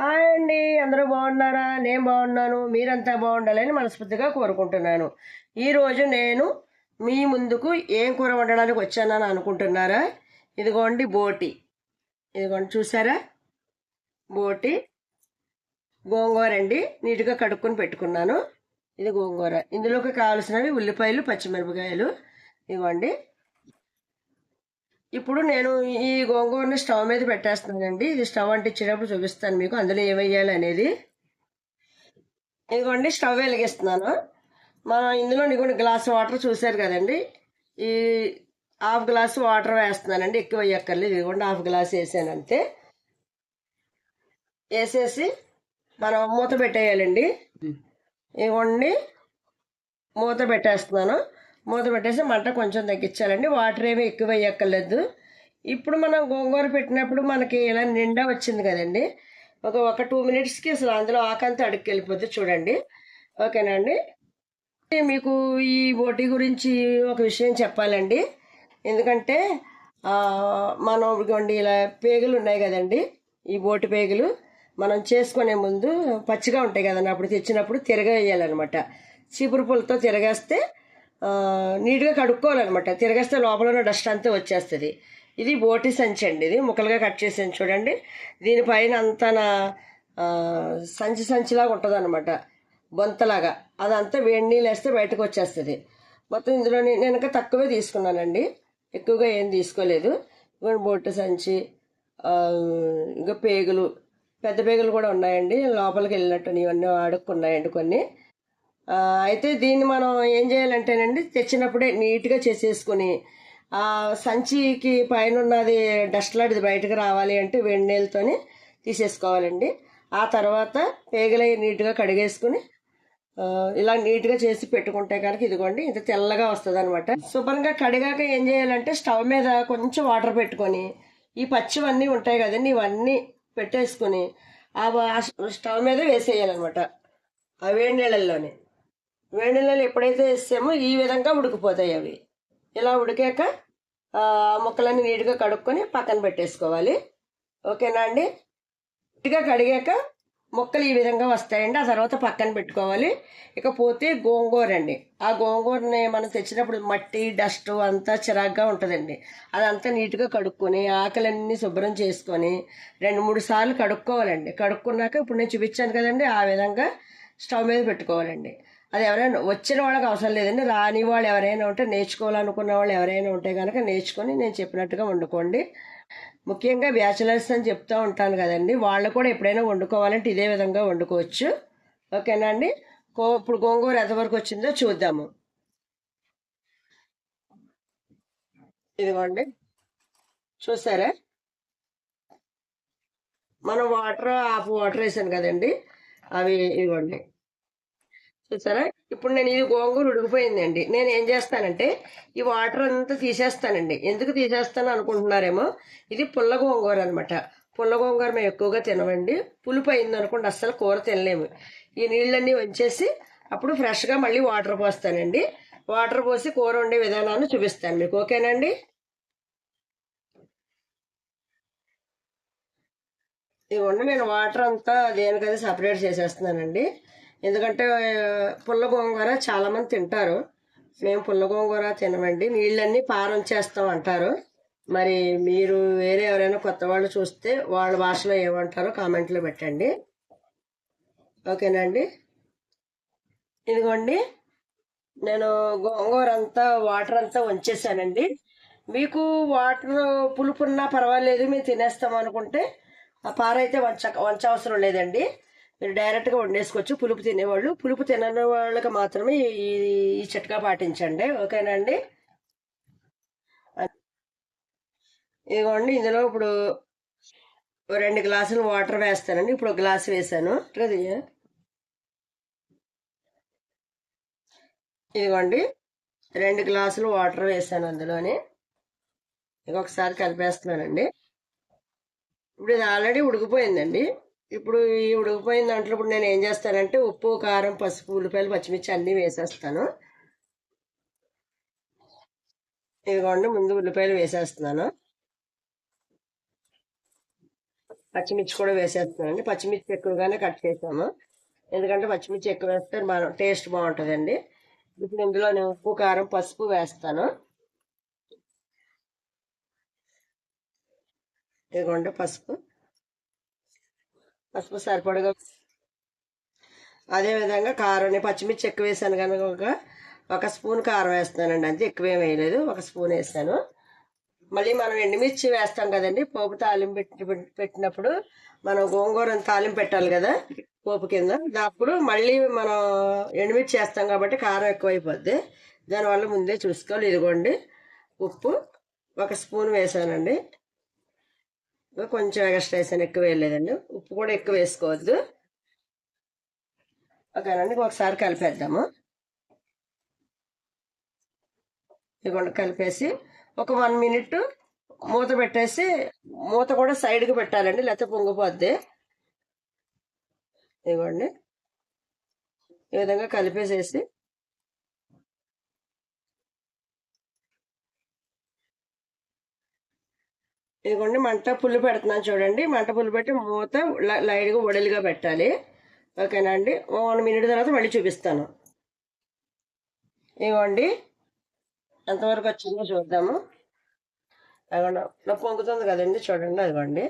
Hi అండి అందరూ బాగున్నారా? నేను బాగున్నాను మీరంతా బాగుండాలని మనస్ఫూర్తిగా కోరుకుంటున్నాను. ఈరోజు నేను మీ ముందుకు ఏం కూర వండడానికి వచ్చానని అనుకుంటున్నారా? ఇదిగోండి బోటి. ఇదిగోండి చూసారా? బోటి గోంగూర అండి. నీట్గా కడుక్కొని పెట్టుకున్నాను. ఇది గోంగూర. ఇందులోకి కావాల్సినవి ఉల్లిపాయలు పచ్చిమిరపకాయలు. ఇవ్వండి ఇప్పుడు నేను ఈ గోంగూరని స్టవ్ మీద పెట్టేస్తున్నానండి. ఇది స్టవ్ అంటించేటప్పుడు చూపిస్తాను మీకు. అందులో ఏమయ్యాలి అనేది. ఇదిగోండి స్టవ్ వెలిగిస్తున్నాను. మనం ఇందులో ఇదిగోండి గ్లాస్ వాటర్ చూశారు కదండి. ఈ హాఫ్ గ్లాస్ వాటర్ వేస్తున్నానండి. ఎక్కువ వేయక్కర్లేదు. ఇదిగోండి హాఫ్ గ్లాస్ వేసాను అంతే. వేసేసి మనం మూత పెట్టేయాలండి. ఇదిగోండి మూత పెట్టేస్తున్నాను. మూత పెట్టేసి మంట కొంచెం తగ్గించాలండి. వాటర్ ఏమి ఎక్కువ వేయక్కర్లేదు ఇప్పుడు మనం గోంగూర పెట్టినప్పుడు మనకి ఇలా నిండా వచ్చింది కదండి. ఒక ఒక టూ మినిట్స్కి అసలు అందులో ఆకంతా అడుక్కి వెళ్ళిపోతే చూడండి. ఓకేనా అండి? మీకు ఈ బోటి గురించి ఒక విషయం చెప్పాలండి. ఎందుకంటే మనం ఇదిగోండి ఇలా పేగులు ఉన్నాయి కదండి. ఈ బోటి పేగులు మనం చేసుకునే ముందు పచ్చిగా ఉంటాయి కదండి. అప్పుడు తెచ్చినప్పుడు తిరగేయాలన్నమాట. చీపురు పుల్లతో తిరగేస్తే నీట్గా కడుక్కోవాలన్నమాట. తిరగేస్తే లోపల ఉన్న డస్ట్ అంతా వచ్చేస్తుంది. ఇది బోటి సంచి అండి ఇది. ముక్కలుగా కట్ చేసాను చూడండి. దీనిపైన అంతా నా సంచి సంచిలాగా ఉంటుంది అనమాట బొంతలాగా. అదంతా వేడి నీళ్ళు వేస్తే బయటకు వచ్చేస్తుంది. మొత్తం ఇందులో నేను ఇంకా తక్కువే తీసుకున్నానండి. ఎక్కువగా ఏం తీసుకోలేదు. ఇదిగోండి బొట్టు సంచి ఇంకా పేగులు. పెద్ద పేగులు కూడా ఉన్నాయండి. లోపలికి వెళ్ళినట్టు ఇవన్నీ ఆడుకున్నాయండి కొన్ని. అయితే దీన్ని మనం ఏం చేయాలంటేనండి తెచ్చినప్పుడే నీట్గా చేసేసుకొని ఆ సంచికి పైన ఉన్నది డస్ట్ లాంటిది బయటకు రావాలి అంటే వేడి నీళ్ళతోని తీసేసుకోవాలండి. ఆ తర్వాత పేగలై నీట్గా కడిగేసుకుని ఇలా నీట్గా చేసి పెట్టుకుంటే కనుక ఇదిగోండి ఇంత తెల్లగా వస్తుంది అనమాట శుభ్రంగా కడిగాక ఏం చేయాలంటే స్టవ్ మీద కొంచెం వాటర్ పెట్టుకొని ఈ పచ్చివన్నీ ఉంటాయి కదండి ఇవన్నీ పెట్టేసుకుని ఆ స్టవ్ మీద వేసేయాలన్నమాట ఆ వేడి నీళ్ళల్లోనే. వేడి ఎప్పుడైతే వేసామో ఈ విధంగా ఉడికిపోతాయి అవి. ఇలా ఉడికాక ముక్కలన్నీ నీట్గా కడుక్కొని పక్కన పెట్టేసుకోవాలి. ఓకేనా అండి? నీట్గా కడిగాక ముక్కలు ఈ విధంగా వస్తాయండి. ఆ తర్వాత పక్కన పెట్టుకోవాలి. ఇకపోతే గోంగూర అండి ఆ గోంగూరని మనం తెచ్చినప్పుడు మట్టి డస్ట్ అంతా చిరాగ్గా ఉంటుందండి. అదంతా నీట్గా కడుక్కొని ఆకలన్నీ శుభ్రం చేసుకొని రెండు మూడు సార్లు కడుక్కోవాలండి. కడుక్కున్నాక ఇప్పుడు నేను చూపించాను కదండి ఆ విధంగా స్టవ్ మీద పెట్టుకోవాలండి. అది ఎవరైనా వచ్చిన వాళ్ళకి అవసరం లేదండి. రాని వాళ్ళు ఎవరైనా ఉంటే నేర్చుకోవాలనుకున్న వాళ్ళు ఎవరైనా ఉంటే కనుక నేర్చుకొని నేను చెప్పినట్టుగా వండుకోండి. ముఖ్యంగా బ్యాచిలర్స్ అని చెప్తూ ఉంటాను కదండి. వాళ్ళు కూడా ఎప్పుడైనా వండుకోవాలంటే ఇదే విధంగా వండుకోవచ్చు. ఓకేనా అండి? కో ఇప్పుడు గోంగూర ఎంతవరకు వచ్చిందో చూద్దాము. ఇదిగోండి. చూసారా? మనం వాటర్ హాఫ్ వాటర్ వేసాను కదండి. అవి ఇదిగోండి. చూసారా? ఇప్పుడు నేను ఇది గోంగూర ఉడికిపోయిందండి. నేను ఏం చేస్తానంటే ఈ వాటర్ అంతా తీసేస్తానండి. ఎందుకు తీసేస్తాను అనుకుంటున్నారేమో? ఇది పుల్ల గోంగూర అనమాట పుల్ల గోంగూర మేము ఎక్కువగా తినమండి. పులుపు అయింది అనుకోండి అస్సలు కూర తినలేము. ఈ నీళ్ళన్నీ వంచేసి అప్పుడు ఫ్రెష్గా మళ్ళీ వాటర్ పోస్తానండి. వాటర్ పోసి కూర వండే విధానాన్ని చూపిస్తాను మీకు. ఓకేనండి? ఇవ్వండి నేను వాటర్ అంతా దేనికది సపరేట్ చేసేస్తున్నానండి. ఎందుకంటే పుల్ల గోంగూర చాలామంది తింటారు. మేము పుల్ల గోంగూర తినమండి. నీళ్ళన్నీ పారం చేస్తాం అంటారు. మరి మీరు వేరే ఎవరైనా కొత్త వాళ్ళు చూస్తే వాళ్ళ భాషలో ఏమంటారో కామెంట్లో పెట్టండి. ఓకేనండి? ఇదిగోండి. నేను గోంగూర అంతా వాటర్ అంతా వంచేసానండి. మీకు వాటర్ పులుపున్నా పర్వాలేదు మేము తినేస్తాం అనుకుంటే ఆ పారైతే వంచ వంచవసరం లేదండి. మీరు డైరెక్ట్గా వండేసుకోవచ్చు. పులుపు తినేవాళ్ళు పులుపు తినని వాళ్ళకి మాత్రమే ఈ ఈ చిట్కా పాటించండి. ఓకేనా అండి? ఇదిగోండి ఇందులో ఇప్పుడు రెండు గ్లాసులు వాటర్ వేస్తానండి. ఇప్పుడు ఒక గ్లాస్ వేసాను ఇదిగోండి రెండు గ్లాసులు వాటర్ వేసాను అందులోని. ఇంకొకసారి కలిపేస్తున్నానండి. ఇప్పుడు ఇది ఆల్రెడీ ఉడికిపోయిందండి. ఇప్పుడు ఈ ఉడికిపోయిన దాంట్లో ఇప్పుడు నేను ఏం చేస్తానంటే ఉప్పు కారం పసుపు ఉల్లిపాయలు పచ్చిమిర్చి అన్నీ వేసేస్తాను. ఇదిగోండి ముందు ఉల్లిపాయలు వేసేస్తున్నాను. పచ్చిమిర్చి కూడా వేసేస్తున్నానండి. పచ్చిమిర్చి ఎక్కువగానే కట్ చేసాము. ఎందుకంటే పచ్చిమిర్చి ఎక్కువ వేస్తే మన టేస్ట్ బాగుంటుందండి. ఇప్పుడు ఇందులో నేను ఉప్పు కారం పసుపు వేస్తాను. ఇదిగోండి పసుపు. పసుపు సరిపడగా అదేవిధంగా కారం పచ్చిమిర్చి ఎక్కువ వేసాను కనుక ఒక ఒక స్పూన్ కారం వేస్తున్నానండి. అంతే ఎక్కువేం వేయలేదు. ఒక స్పూన్ వేసాను. మళ్ళీ మనం ఎండుమిర్చి వేస్తాం కదండి. పోపు తాలింపు పెట్టి పెట్టినప్పుడు మనం గోంగూర తాలింపు పెట్టాలి కదా పోపు కింద. అప్పుడు మళ్ళీ మనం ఎండుమిర్చి వేస్తాం కాబట్టి కారం ఎక్కువైపోద్ది. దానివల్ల ముందే చూసుకోవాలి. ఇదిగోండి. ఉప్పు ఒక స్పూన్ వేసానండి. కొంచెం ఎక్స్ట్రా వేసాను ఎక్కువ వేయలేదండి. ఉప్పు కూడా ఎక్కువ వేసుకోవద్దు. ఓకేనండి ఒకసారి కలిపేద్దాము. ఇదిగోండి కలిపేసి ఒక వన్ మినిట్ మూత పెట్టేసి మూత కూడా సైడ్కి పెట్టాలండి లేకపోతే పొంగిపోద్ది. ఇదిగోండి ఈ విధంగా కలిపేసేసి ఇదిగోండి మంట పుల్లు పెడుతున్నాను చూడండి. మంట పుల్లు పెట్టి మూత లైట్గా వడలుగా పెట్టాలి. ఓకేనా అండి? వన్ మినిట్ తర్వాత మళ్ళీ చూపిస్తాను. ఇదిగోండి. ఎంతవరకు వచ్చిందో చూద్దాము. అదిగోండి నొప్పి పొంగుతుంది కదండి చూడండి అదిగోండి.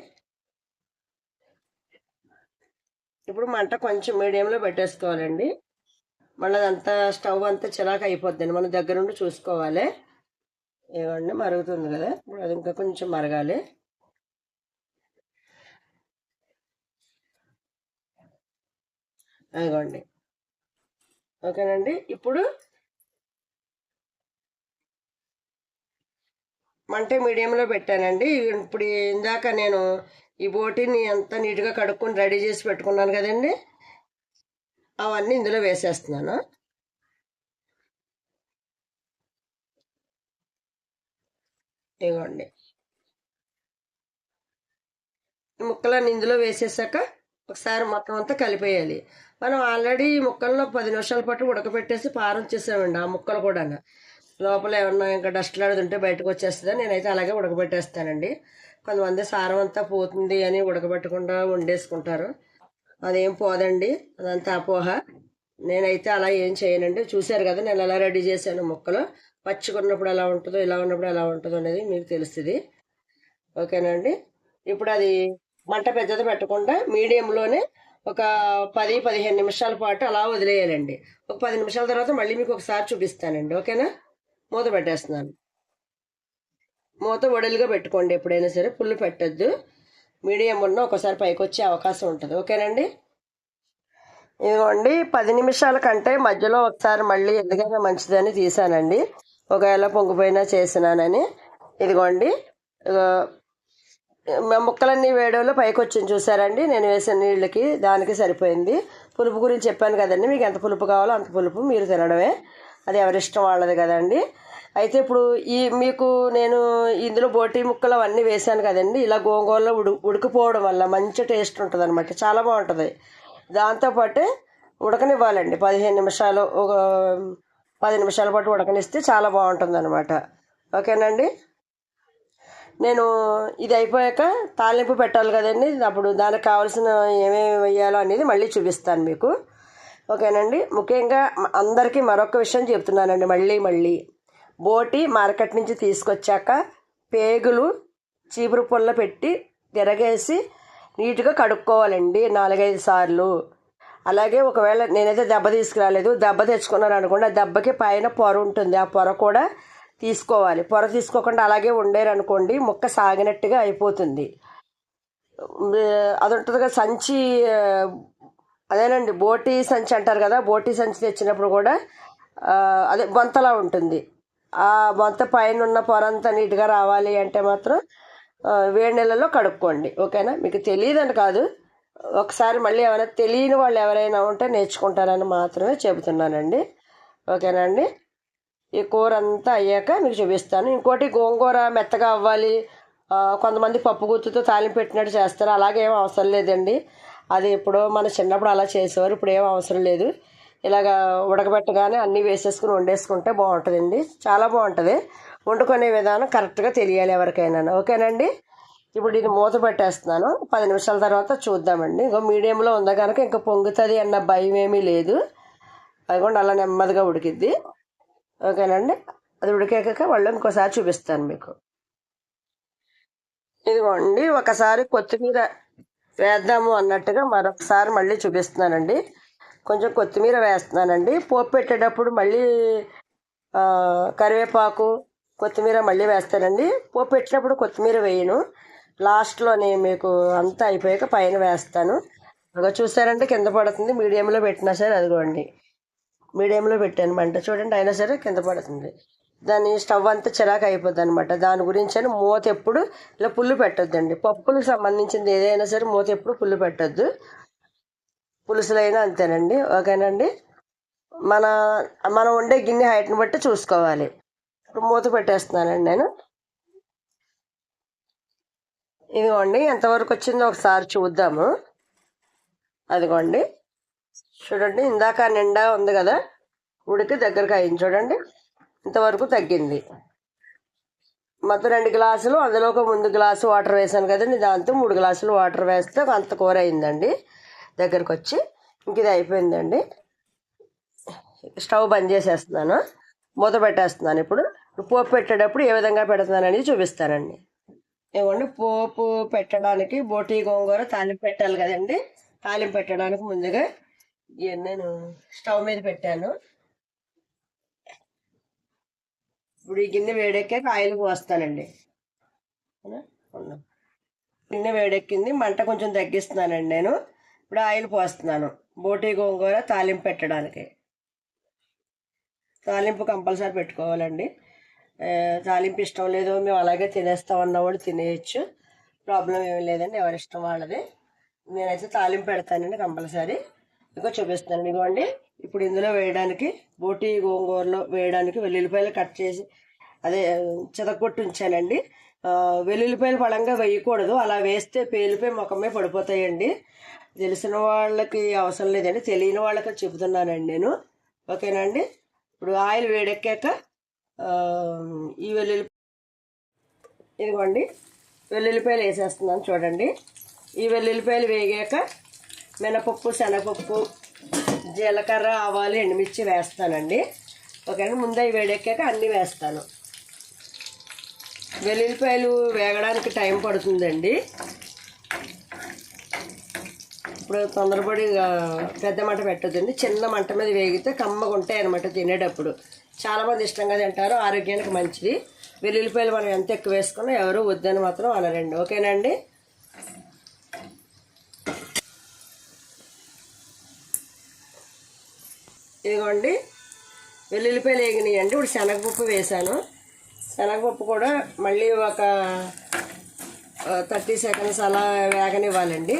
ఇప్పుడు మంట కొంచెం మీడియంలో పెట్టేసుకోవాలండి. మళ్ళీ అదంతా స్టవ్ అంతా చిరాకు అయిపోద్దండి. మనం దగ్గరుండి చూసుకోవాలి. ఇవ్వండి మరుగుతుంది కదా. ఇప్పుడు అది ఇంకా కొంచెం మరగాలి. అదిగోండి. ఓకేనండి. ఇప్పుడు మంట మీడియంలో పెట్టానండి. ఇప్పుడు ఇందాక నేను ఈ బోటిని ఎంత నీట్గా కడుక్కొని రెడీ చేసి పెట్టుకున్నాను కదండి. అవన్నీ ఇందులో వేసేస్తున్నాను. ఇవ్వండి ఈ ముక్కలన్నీ ఇందులో వేసేసాక ఒకసారి మొత్తం అంతా కలిపేయాలి. మనం ఆల్రెడీ ఈ ముక్కల్లో పది నిమిషాల పాటు ఉడకబెట్టేసి పారం చేసామండి ఆ ముక్కలు కూడా లోపల ఏమన్నా ఇంకా డస్ట్ లాడుతుంటే బయటకు వచ్చేస్తుందా? నేనైతే అలాగే ఉడకబెట్టేస్తానండి. కొంతమంది సారం అంతా పోతుంది అని ఉడకబెట్టకుండా వండేసుకుంటారు. అదేం పోదండి అదంతా అపోహ నేనైతే అలా ఏం చేయనండి. చూశారు కదా నేను ఎలా రెడీ చేశాను ముక్కలు. పచ్చికున్నప్పుడు ఎలా ఉంటుందో ఇలా ఉన్నప్పుడు ఎలా ఉంటుందో అనేది మీకు తెలుస్తుంది. ఓకేనండి ఇప్పుడు అది మంట పెద్దది పెట్టకుండా మీడియంలోనే ఒక పది పదిహేను నిమిషాల పాటు అలా వదిలేయాలండి. ఒక పది నిమిషాల తర్వాత మళ్ళీ మీకు ఒకసారి చూపిస్తానండి. ఓకేనా? మూత పెట్టేస్తున్నాను. మూత వడలుగా పెట్టుకోండి ఎప్పుడైనా సరే. పుల్లు పెట్టద్దు. మీడియం ఉన్న ఒకసారి పైకి వచ్చే అవకాశం ఉంటుంది. ఓకేనండి ఇదిగోండి పది నిమిషాల కంటే మధ్యలో ఒకసారి మళ్ళీ ఎందుకైనా మంచిదని తీసానండి. ఒకవేళ పొంగిపోయినా చేసినానని. ఇదిగోండి. ముక్కలన్నీ వేయడంలో పైకి వచ్చింది చూసారండి. నేను వేసిన నీళ్ళకి దానికి సరిపోయింది. పులుపు గురించి చెప్పాను కదండి. మీకు ఎంత పులుపు కావాలో అంత పులుపు మీరు తినడమే. అది ఎవరిష్టం వాళ్ళది కదండి. అయితే ఇప్పుడు ఈ మీకు నేను ఇందులో బోటి ముక్కలు అవన్నీ వేసాను కదండి. ఇలా గోంగూరలో ఉడు ఉడికిపోవడం వల్ల మంచి టేస్ట్ ఉంటుంది అనమాట చాలా బాగుంటుంది. దాంతోపాటే ఉడకనివ్వాలండి. పదిహేను నిమిషాలు ఒక పది నిమిషాల పాటు ఉడకనిస్తే చాలా బాగుంటుంది అనమాట ఓకేనండి? నేను ఇది అయిపోయాక తాలింపు పెట్టాలి కదండి. అప్పుడు దానికి కావాల్సిన ఏమేమి వేయాలో అనేది మళ్ళీ చూపిస్తాను మీకు. ఓకేనండి? ముఖ్యంగా అందరికీ మరొక విషయం చెప్తున్నానండి మళ్ళీ మళ్ళీ. బోటి మార్కెట్ నుంచి తీసుకొచ్చాక పేగులు చీపురు పుల్ల పెట్టి తిరగేసి నీట్గా కడుక్కోవాలండి నాలుగైదు సార్లు. అలాగే ఒకవేళ నేనైతే దెబ్బ తీసుకురాలేదు దెబ్బ తెచ్చుకున్నాను అనుకోండి ఆ దెబ్బకి పైన పొర ఉంటుంది. ఆ పొర కూడా తీసుకోవాలి. పొర తీసుకోకుండా అలాగే ఉండేరు అనుకోండి ముక్క సాగినట్టుగా అయిపోతుంది. అది ఉంటుంది కదా సంచి అదేనండి బోటి సంచి అంటారు కదా బోటి సంచి తెచ్చినప్పుడు కూడా అదే బొంతలా ఉంటుంది. ఆ బొంత పైన ఉన్న పొర అంతా నీట్గా రావాలి అంటే మాత్రం వేడి నీళ్ళలో కడుక్కోండి. ఓకేనా? మీకు తెలియదని కాదు. ఒకసారి మళ్ళీ ఏమైనా తెలియని వాళ్ళు ఎవరైనా ఉంటే నేర్చుకుంటారని మాత్రమే చెబుతున్నానండి. ఓకేనా అండి? ఈ కూర అంతా అయ్యాక మీకు చూపిస్తాను. ఇంకోటి గోంగూర మెత్తగా అవ్వాలి. కొంతమంది పప్పు గుత్తుతో తాలింపు పెట్టినట్టు చేస్తారు. అలాగే ఏం అవసరం లేదండి. అది ఎప్పుడో మన చిన్నప్పుడు అలా చేసేవారు. ఇప్పుడు ఏం అవసరం లేదు. ఇలాగా ఉడకబెట్టగానే అన్నీ వేసేసుకుని వండేసుకుంటే బాగుంటుందండి. చాలా బాగుంటుంది. వండుకునే విధానం కరెక్ట్గా తెలియాలి ఎవరికైనా ఓకేనండి ఇప్పుడు ఇది మూత పెట్టేస్తున్నాను. పది నిమిషాల తర్వాత చూద్దామండి. ఇంకో మీడియంలో ఉందా కనుక ఇంకా పొంగుతుంది అన్న భయం ఏమీ లేదు. అది కూడా అలా నెమ్మదిగా ఉడికిద్ది. ఓకేనండి? అది ఉడికాక వాళ్ళు ఇంకోసారి చూపిస్తాను మీకు. ఇదిగోండి ఒకసారి కొత్తిమీర వేద్దాము అన్నట్టుగా మరొకసారి మళ్ళీ చూపిస్తున్నానండి. కొంచెం కొత్తిమీర వేస్తున్నానండి. పోపు పెట్టేటప్పుడు మళ్ళీ కరివేపాకు కొత్తిమీర మళ్ళీ వేస్తానండి. పోపు పెట్టినప్పుడు కొత్తిమీర వేయను. లాస్ట్లోనే మీకు అంతా అయిపోయాక పైన వేస్తాను. ఇంకా చూసారంటే కింద పడుతుంది. మీడియంలో పెట్టినా సరే అదిగోండి. మీడియంలో పెట్టాను మంట. చూడండి అయినా సరే కింద పడుతుంది. దాని స్టవ్ అంతా చిరాకు అయిపోద్ది అనమాట దాని గురించి అని మూత ఎప్పుడు ఇలా పుల్లు పెట్టొద్దండి. పప్పులకు సంబంధించింది ఏదైనా సరే మూత ఎప్పుడు పుల్లు పెట్టొద్దు. పులుసులైనా అంతేనండి. ఓకేనండి? మన మనం ఉండే గిన్నె హైట్ని బట్టి చూసుకోవాలి. ఇప్పుడు మూత పెట్టేస్తున్నానండి నేను. ఇదిగోండి ఎంతవరకు వచ్చిందో ఒకసారి చూద్దాము. అదిగోండి చూడండి ఇందాక నిండా ఉంది కదా ఉడికి దగ్గరకు అయింది చూడండి ఇంతవరకు తగ్గింది. మొత్తం రెండు గ్లాసులు అందులో ఒక ముందు గ్లాసు వాటర్ వేసాను కదండి దాంతో మూడు గ్లాసులు వాటర్ వేస్తే అంత కూర అయిందండి దగ్గరకు వచ్చి ఇంక ఇది అయిపోయిందండి. స్టవ్ బంద్ చేసేస్తున్నాను మూత పెట్టేస్తున్నాను ఇప్పుడు. ఇప్పుడు పోపు పెట్టేటప్పుడు ఏ విధంగా పెడుతున్నాను అనేది చూపిస్తానండి. ఏమండి? పోపు పెట్టడానికి బోటి గోంగూర తాలింపు పెట్టాలి కదండి. తాలింపు పెట్టడానికి ముందుగా ఇవి నేను స్టవ్ మీద పెట్టాను. ఇప్పుడు ఈ గిన్నె వేడెక్కాక ఆయిల్ పోస్తానండి గిన్నె వేడెక్కింది మంట కొంచెం తగ్గిస్తున్నానండి నేను. ఇప్పుడు ఆయిల్ పోస్తున్నాను. బోటి గోంగూర తాలింపు పెట్టడానికి. తాలింపు కంపల్సరీ పెట్టుకోవాలండి. తాలింపు ఇష్టం లేదు మేము అలాగే తినేస్తాం అన్నవాడు తినేయచ్చు. ప్రాబ్లం ఏమీ లేదండి ఎవరి ఇష్టం వాళ్ళది. నేనైతే తాలింపు పెడతానండి కంపల్సరీ. ఇంకో చూపిస్తాను ఇదిగోండి. ఇప్పుడు ఇందులో వేయడానికి బోటి గోంగూరలో వేయడానికి వెల్లుల్లిపాయలు కట్ చేసి అదే చితకొట్టి ఉంచానండి. వెల్లుల్లిపాయలు పడంగా వేయకూడదు. అలా వేస్తే పేలిపోయి ముఖమే పడిపోతాయండి. తెలిసిన వాళ్ళకి అవసరం లేదండి. తెలియని వాళ్ళకి చెబుతున్నానండి నేను. ఓకేనండి ఇప్పుడు ఆయిల్ వేడెక్కాక ఈ వెల్లుల్లి ఇదిగోండి వెల్లుల్లిపాయలు వేసేస్తున్నాను చూడండి. ఈ వెల్లుల్లిపాయలు వేగాక మినపప్పు శనగపప్పు జీలకర్ర ఆవాలు ఎండుమిర్చి వేస్తానండి. ఓకేనా? ముందే వేడెక్కాక అన్నీ వేస్తాను. వెల్లుల్లిపాయలు వేగడానికి టైం పడుతుందండి. ఇప్పుడు తొందరపడి పెద్ద మంట పెట్టొద్దండి. చిన్న మంట మీద వేగితే కమ్మగా ఉంటాయి అనమాట తినేటప్పుడు. చాలామంది ఇష్టంగా తింటారు ఆరోగ్యానికి మంచిది. వెల్లుల్లిపాయలు మనం ఎంత ఎక్కువ వేసుకున్నా ఎవరు వద్దని మాత్రం అనరండి. ఓకేనండి? ఇదిగోండి. వెల్లుల్లిపాయలు వేగినాయండి. ఇప్పుడు శనగపప్పు వేసాను శనగపప్పు కూడా మళ్ళీ ఒక థర్టీ సెకండ్స్ అలా వేగనివ్వాలండి.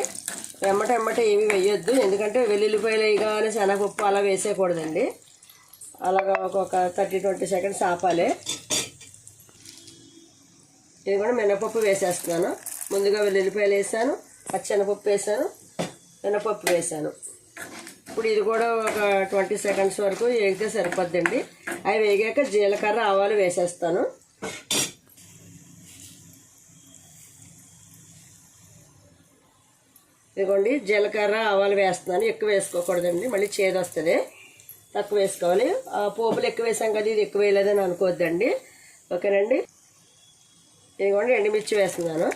వెమ్మట వెమ్మట ఏమీ వేయొద్దు. ఎందుకంటే వెల్లుల్లిపాయలు వేయగానే శనగపప్పు అలా వేసేయకూడదండి. అలాగా ఒక్కొక్క థర్టీ ట్వంటీ సెకండ్స్ ఆపాలి. ఇది కూడా మినపప్పు వేసేస్తున్నాను. ముందుగా వెల్లుల్లిపాయలు వేసాను పచ్చెనపప్పు వేసాను మినపప్పు వేసాను. ఇప్పుడు ఇది కూడా ఒక ట్వంటీ సెకండ్స్ వరకు వేగితే సరిపోద్దండి. అవి వేగాక జీలకర్ర ఆవాలు వేసేస్తాను. ఇదిగోండి జీలకర్ర ఆవాలు వేస్తున్నాను. ఎక్కువ వేసుకోకూడదండి మళ్ళీ చేదు వస్తుంది తక్కువ వేసుకోవాలి. ఆ పోపులు ఎక్కువ వేసాం కదా ఇది ఎక్కువ వేయలేదని అనుకోవద్దండి ఓకేనండి? ఇదిగోండి ఎండుమిర్చి వేస్తున్నాను.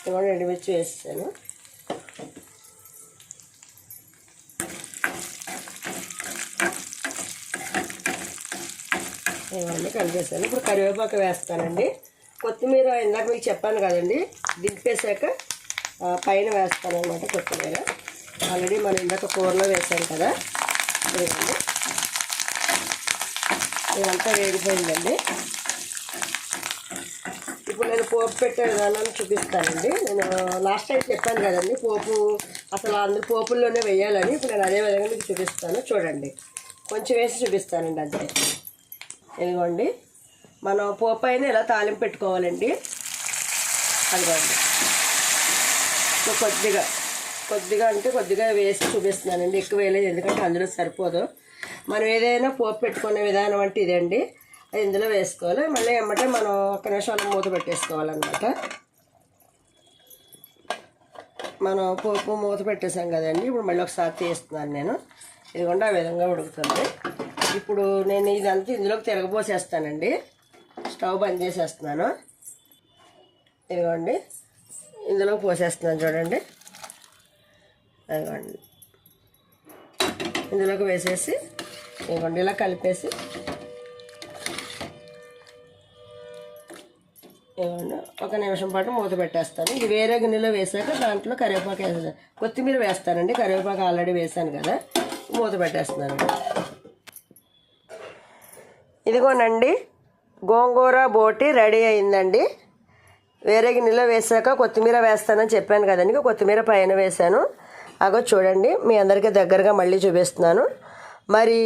ఇదిగోండి ఎండుమిర్చి వేసాను. ఇవన్నీ కలిపేసాను. ఇప్పుడు కరివేపాకు వేస్తానండి. కొత్తిమీర ఇందాక మీకు చెప్పాను కదండి. దింపేశాక పైన వేస్తాను అనమాట కొత్తిమీర. ఆల్రెడీ మనం ఇందాక కూరలో వేసాం కదా. ఇదిగోండి. ఇదంతా వేడిపోయిందండి ఇప్పుడు నేను పోపు పెట్టే విధానాన్ని చూపిస్తానండి. నేను లాస్ట్ టైం చెప్పాను కదండి పోపు అసలు అందరు పోపుల్లోనే వేయాలని. ఇప్పుడు నేను అదే విధంగా మీకు చూపిస్తాను. చూడండి. కొంచెం వేసి చూపిస్తానండి అంతే. ఇదిగోండి. మనం పోపు అయినా ఇలా తాలింపు పెట్టుకోవాలండి? అదిగోండి. కొద్దిగా కొద్దిగా అంటే కొద్దిగా వేసి చూపిస్తున్నానండి. ఎక్కువ వేయలేదు ఎందుకంటే అందులో సరిపోదు. మనం ఏదైనా పోపు పెట్టుకునే విధానం అంటే ఇదండి. అది ఇందులో వేసుకోవాలి. మళ్ళీ ఎమ్మటే మనం ఒక నిమిషాలు మూత పెట్టేసుకోవాలన్నమాట. మనం పోపు మూత పెట్టేసాం కదండి. ఇప్పుడు మళ్ళీ ఒకసారి తీస్తున్నాను నేను. ఇదిగోండి ఆ విధంగా ఉడుకుతుంది. ఇప్పుడు నేను ఇదంతా ఇందులోకి తిరగబోసేస్తానండి. స్టవ్ బంద్ చేసేస్తున్నాను. ఇదిగోండి ఇందులో పోసేస్తున్నాను చూడండి. అదిగోండి. ఇందులోకి వేసేసి ఇవ్వండి ఇలా కలిపేసి ఇవ్వండి ఒక నిమిషం పాటు మూత పెట్టేస్తాను. ఇది వేరే గిన్నెలో వేసాక దాంట్లో కరివేపాకు వేసే కొత్తిమీర వేస్తానండి కరివేపాకు ఆల్రెడీ వేసాను కదా మూత పెట్టేస్తున్నాను. ఇదిగోనండి గోంగూర బోటి రెడీ అయిందండి. వేరే గిన్నెలో వేసాక కొత్తిమీర వేస్తానని చెప్పాను కదండి కొత్తిమీర పైన వేశాను. అగో చూడండి మీ అందరికీ దగ్గరగా మళ్ళీ చూపిస్తున్నాను. మరి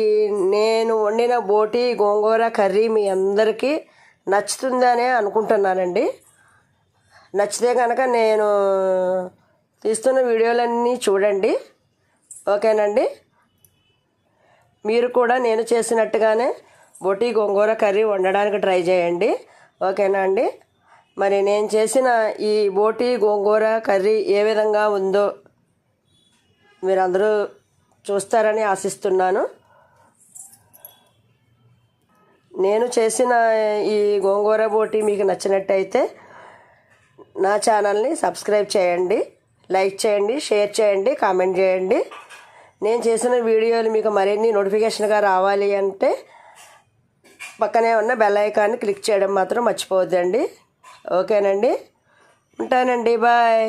నేను వండిన బోటి గోంగూర కర్రీ మీ అందరికీ నచ్చుతుందనే అనుకుంటున్నానండి. నచ్చితే కనుక నేను తీస్తున్న వీడియోలన్నీ చూడండి. ఓకేనండి? మీరు కూడా నేను చేసినట్టుగానే బొటి గోంగూర కర్రీ వండడానికి ట్రై చేయండి. ఓకేనా అండి? మరి నేను చేసిన ఈ బోటి గోంగూర కర్రీ ఏ విధంగా ఉందో మీరందరూ చూస్తారని ఆశిస్తున్నాను. నేను చేసిన ఈ గోంగూర బోటి మీకు నచ్చినట్టయితే నా ఛానల్ని సబ్స్క్రైబ్ చేయండి లైక్ చేయండి షేర్ చేయండి కామెంట్ చేయండి. నేను చేసిన వీడియోలు మీకు మరిన్ని నోటిఫికేషన్గా రావాలి అంటే పక్కనే ఉన్న బెల్ ఐకాన్ని క్లిక్ చేయడం మాత్రం మర్చిపోవద్దండి. ఓకేనండి? ఉంటానండి. బాయ్.